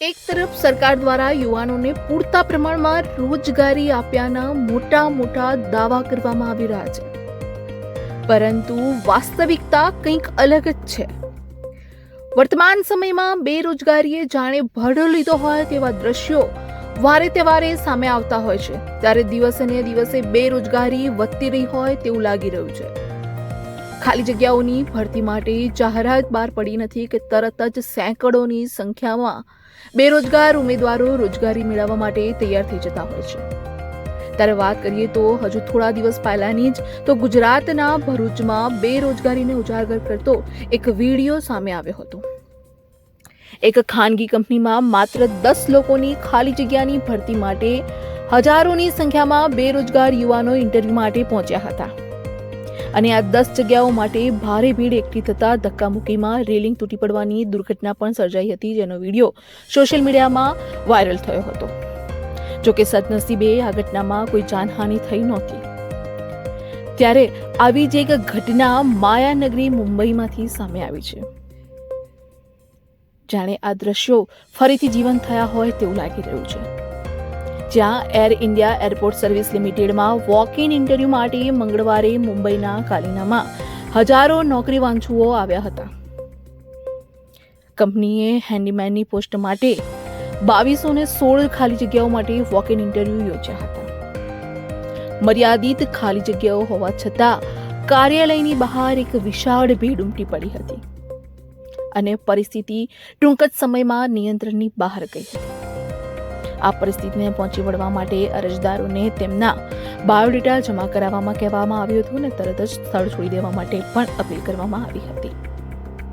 એક તરફ સરકાર દ્વારા યુવાનોને પૂરતા પ્રમાણમાં રોજગારી આપ્યાના મોટા મોટા દાવા કરવામાં આવી રહ્યા છે. પરંતુ વાસ્તવિકતા કંઈક અલગ જ છે. વર્તમાન સમયમાં બેરોજગારીએ જાણે ભરડો લીધો હોય તેવા દ્રશ્યો વારે તહેવારે સામે આવતા હોય છે. ત્યારે દિવસે ને દિવસે બેરોજગારી વધતી રહી હોય તેવું લાગી રહ્યું છે. ખાલી જગ્યાઓની ભરતી માટે જાહેરાત બહાર પડી નથી કે તરત જ સેંકડોની સંખ્યામાં બેરોજગાર ઉમેદવારો રોજગારી મેળવવા માટે તૈયાર થઈ જતા હોય છે. ત્યારે વાત કરીએ તો હજુ થોડા દિવસ પહેલાની જ તો ગુજરાતના ભરૂચમાં બેરોજગારીને ઉજાગર કરતો એક વીડિયો સામે આવ્યો હતો. એક ખાનગી કંપનીમાં માત્ર દસ લોકોની ખાલી જગ્યાની ભરતી માટે હજારોની સંખ્યામાં બેરોજગાર યુવાનો ઇન્ટરવ્યૂ માટે પહોંચ્યા હતા. અને આ દસ જગ્યાઓ માટે ભારે ભીડ એકઠી થતા ધક્કામુક્કીમાં રેલિંગ તૂટી પડવાની દુર્ઘટના પણ સર્જાઈ હતી, જેનો વીડિયો સોશિયલ મીડિયામાં વાયરલ થયો હતો. જોકે સદનસીબે આ ઘટનામાં કોઈ જાનહાનિ થઈ નહોતી. ત્યારે આવી જ એક ઘટના માયાનગરી મુંબઈમાંથી સામે આવી છે. જાણે આ દ્રશ્યો ફરીથી જીવંત થયા હોય તેવું લાગી રહ્યું છે. જ્યાં એર ઇન્ડિયા એરપોર્ટ સર્વિસ લિમિટેડમાં વોક ઇન ઇન્ટરવ્યૂ માટે મંગળવારે મુંબઈના કાલિનામાં હજારો નોકરી વાંચુઓ આવ્યા હતા. કંપનીએ હેન્ડીમેનની પોસ્ટ માટે બાવીસો ને સોળ ખાલી જગ્યાઓ માટે વોક ઇન ઇન્ટરવ્યૂ યોજ્યા હતા. મર્યાદિત ખાલી જગ્યાઓ હોવા છતાં કાર્યાલયની બહાર એક વિશાળ ભીડ ઉમટી પડી હતી અને પરિસ્થિતિ ટૂંક જ સમયમાં નિયંત્રણની બહાર ગઈ હતી. આ પરિસ્થિતિને પહોંચી વળવા માટે અરજદારોને તેમના બાયોડેટા જમા કરાવવામાં કહેવામાં આવ્યું હતું અને તરત જ સ્થળ છોડી દેવા માટે પણ અપીલ કરવામાં આવી હતી.